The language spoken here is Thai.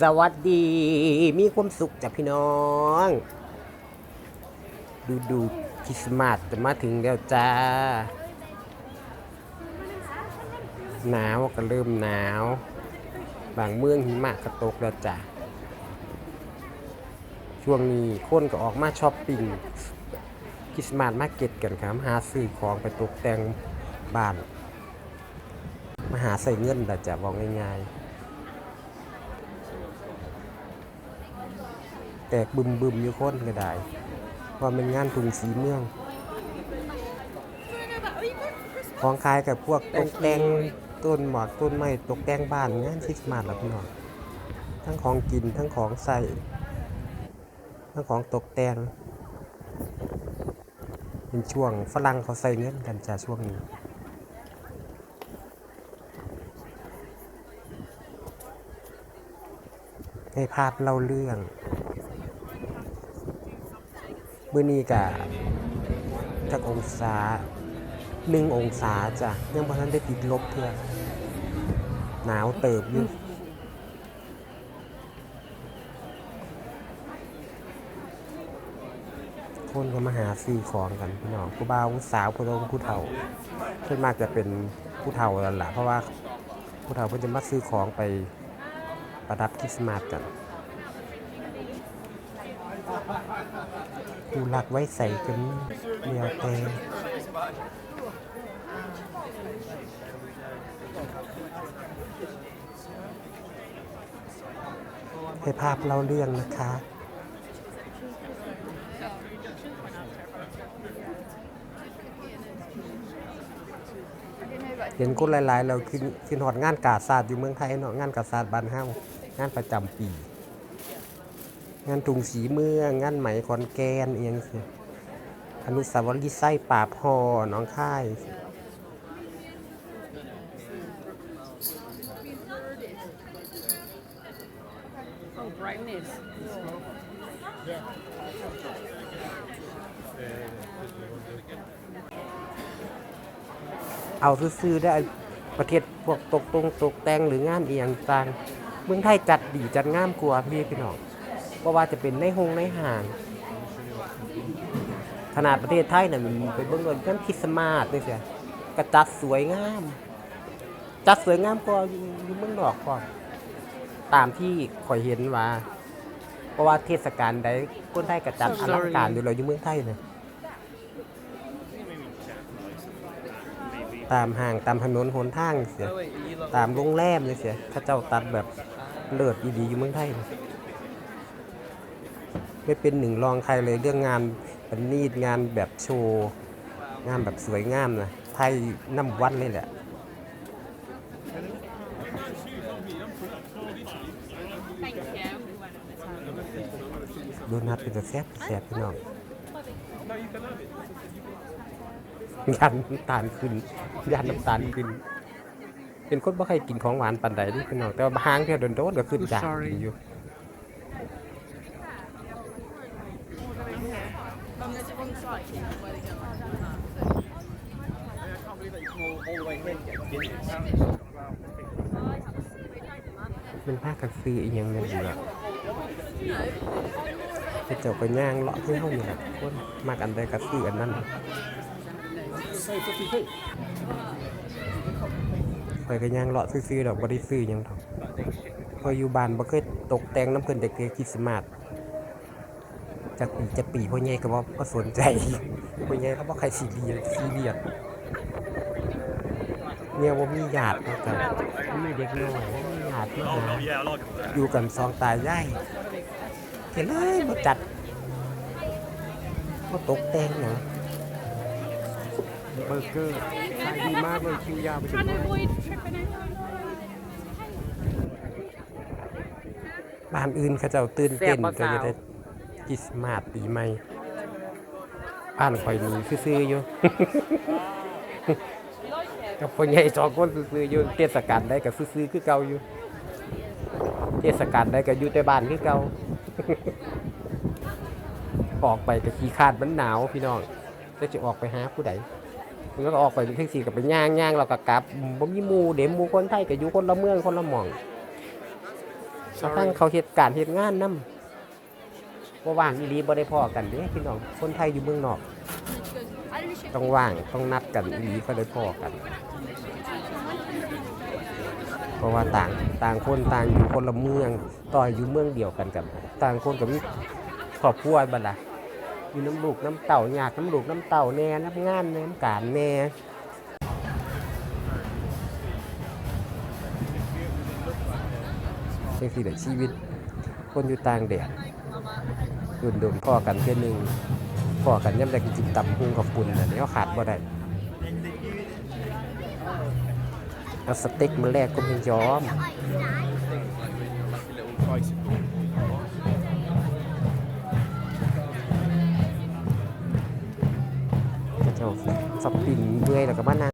สวัสดี มีความสุขจากพี่น้อง ดูดูคริสต์มาสจะมาถึงแล้วจ้า หนาวก็เริ่มหนาว บางเมืองหิมะก็ตกแล้วจ้าช่วงนี้คนก็ออกมาช้อปปิ้งคริสต์มาสมาเก็ตกันครับ หาซื้อของไปตกแต่งบ้าน มาหาใส่เงินแต่จะบอกง่ายๆ แตกบึมบึมอยู่คนก็ได้ว่าเป็นงานถุงสีเมือง ของขายกับพวกตกแต่งต้นหมากต้นไม้ตกแต่งบ้านงานคริสต์มาสแล้วพี่น้องทั้งของกินทั้งของใส่ทั้งของตกแต่งเป็นช่วงฝรั่งเขาใส่เงินกันจ้าช่วงนี้ให้ภาพเล่าเรื่อง มื่อนี้กะจากองศาหนึ่งองศาจ้ะยังพอทันได้ติดลบเพื่อหนาวเติบอยู่คนก็มาหาซื้อของกันพี่น้องผู้บ่าวผู้สาวผู้โตผู้เฒ่าส่วนมากจะเป็นผู้เฒ่าแล้วล่ะเพราะว่าผู้เฒ่าเพิ่นจะมาซื้อของไปประดับคริสต์มาสกัน กูรักไว้ใส่กันเดียวแต่ให้ภาพเล่าเรื่องนะคะเห็นคนหลาย ๆ เราขึ้นขึ้นหอดงานกาศาสตร์อยู่เมืองไทยเนาะงานกาศาสตร์บ้านเฮางานประจำปี งานถุงสีเมืองงานไหมขอนแกนเอียงสิอนุสาวรีย์ไส้ป่าบพอหน้องค่าย Oh, brightness. เอาซื้อๆได้ประเทศพวกตกตรงตกแต่งหรืองานเอียงต่างเมืองไทยจัดดีจัดงามกว่าพี่พี่น้อง เพราว่าจะเป็นในห้องในห่างขนาดประเทศไทยน่ะมันไปเบิ่งเงินกันคริสต์มาสด้วยเสียกระจัดสวยงาม จัดสวยงามกว่าอยู่เมืองนอกก่อนตามที่ข่อยเห็นว่า เพราะว่าเทศกาลใดคนไทยกระจัดอลังการอยู่แล้วอยู่เมืองไทยน่ะตามห้างตามถนนหนทางเสียตามโรงแรมเลยเสียถ้าเจ้าตัดแบบเลิศดีๆอยู่เมืองไทย ไม่เป็นหนึ่งรองใครเลยเรื่องงานประณีตงานแบบโชว์งานแบบสวยงามนะไทยน้ำวันเลยแหละโดนัทเป็นแต่แซ่บแซ่บพี่น้องยันน้ำตาลขึ้นยันน้ำตาลขึ้น เป็นคนบ่เคยกินของหวานปานใดนี่พี่น้องแต่ว่าห้างเที่ยวโดนๆก็ขึ้นจากอยู่ มันพากันซื้ออีกอย่างหนึงอยู่อะไปเจ้าก็ย่างเลาะที่เฮานี่แหละคนมากอันใดก็ซื้ออันนั้นข่อยก็ย่างเลาะซื้อๆดอกบ่ได้ซื้อหยังดอกพอยอยู่บ้านบ่เคยตกแต่งน้ำเพิ่นแต่เกิดคริสต์มาส จักปีจะปีพ่อใหญ่ก็บ่บ่สนใจพ่อใหญ่เขาบ่ใครซีเรียสซีเรียสเนี่ยว่ามีญาติเนาะกันมีเด็กน้อยมีญาติมาหาอยู่กันสองตายายเห็นเลยมาจัดมาตกแต่งหยังเบอร์เกอร์ขายดีมากเลยคิวยาวไปถึง Trying to avoid tripping over. บ้านอื่นเขาเจ้าตื่นเต้นแซ่บบ่ก็สาวจะได้ คริสต์มาสปีใหม่บ้านข่อยนี่ซื่อๆอยู่ กับพ่อใหญ่สองคนซื่อๆอยู่เทศกาลได้ก็ซื่อๆคือเก่าอยู่ เทศกาลได้ก็อยู่แต่บ้านคือเก่าออกไปก็ขี้คร้าดมันหนาวพี่น้องแล้วจะออกไปหาผู้ใดมันก็ออกไปเป็นแท็กซี่กับไปย่างย่างเราก็กลับบ่มีหมู่เด็มหมู่คนไทยก็อยู่คนละเมืองคนละหม่องกระทั่งเขาเหตุการณ์เหตุงานนำบ่ว่างอีหลีบ่ได้พอกันเด้พี่น้องคนไทยอยู่เมืองนอก ต้องว่างต้องนัดกันอีหลีก็ได้พอกัน เพราะว่าต่างต่างคนต่างอยู่คนละเมืองต่อให้อยู่เมืองเดียวกันกับต่างคนกับมีครอบครัวบัดล่ะอยู่น้ำลูกน้ำเต่าอยากน้ำลูกน้ำเต่าแน่น้ำงานแน่น้ำการแน่เซ็กซี่แต่ชีวิต คนอยู่ต่างแดด ดุนดุนพ่อกันเพื่อหนึ่งพ่อกันย่ำได้กินจิบตำพุงกับปุ่นแต่เนี้ยขาดบ่ได้เอาสเต็กมาแลกก็ไม่ยอมเจ้าสับปิ่นเมื่อยแล้วก็บ้านนา